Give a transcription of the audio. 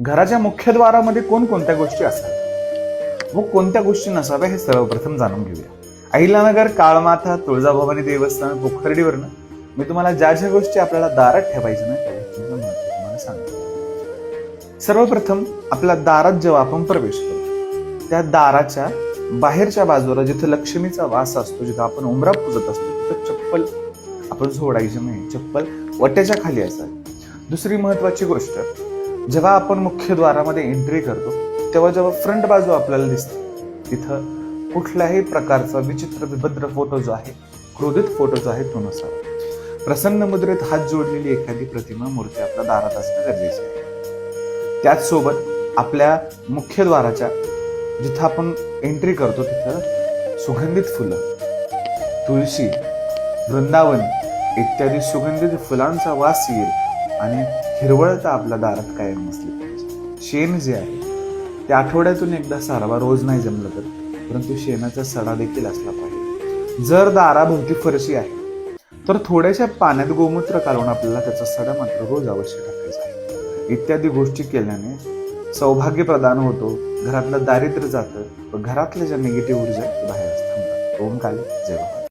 घराच्या मुख्यद्वारामध्ये कोणकोणत्या गोष्टी असाव्या व कोणत्या गोष्टी नसाव्या हे सर्वप्रथम जाणून घेऊया. अहिलानगर काळमाथा तुळजाभवानी देवस्थान पोखर्डीवरनं मी तुम्हाला ज्या ज्या गोष्टी आपल्याला दारात ठेवायच्या नाही त्या तुम्हाला सांगतो. सर्वप्रथम आपल्या दारात जेव्हा आपण प्रवेश करतो त्या दाराच्या बाहेरच्या बाजूला जिथं लक्ष्मीचा वास असतो जिथं आपण उमरा पुजत असतो तिथं चप्पल आपण सोडायची नाही. चप्पल वट्याच्या खाली असतात दुसरी महत्वाची गोष्ट जेव्हा आपण मुख्य द्वारामध्ये एंट्री करतो तेव्हा जेव्हा फ्रंट बाजू आपल्याला दिसते तिथं कुठल्याही प्रकारचा विचित्र विभद्र फोटो जो आहे क्रोधित फोटो जो आहे तो नसावा. प्रसन्न मुद्रेत हात जोडलेली एखादी प्रतिमा मूर्ती आपल्या दारात असणं गरजेचं आहे. त्याचसोबत आपल्या मुख्य द्वाराच्या जिथं आपण एंट्री करतो तिथं सुगंधित फुलं तुळशी वृंदावन इत्यादी सुगंधित फुलांचा वास येईल आणि हिरवळता आपल्या दारात कायम नसली पाहिजे. शेण जे आहे ते आठवड्यातून एकदा सारवा रोज नाही जमलं तर परंतु शेणाचा सडा देखील असला पाहिजे. जर दाराभोवती फरशी आहे तर थोड्याशा पाण्यात गोमूत्र काढून आपल्याला त्याचा सडा मात्र रोज अवश्य टाकायचा आहे. इत्यादी गोष्टी केल्याने सौभाग्य प्रदान होतो घरातलं दारिद्र्य जातं व घरातल्या ज्या निगेटिव्ह ऊर्जा बाहेर असतात ओम काले जय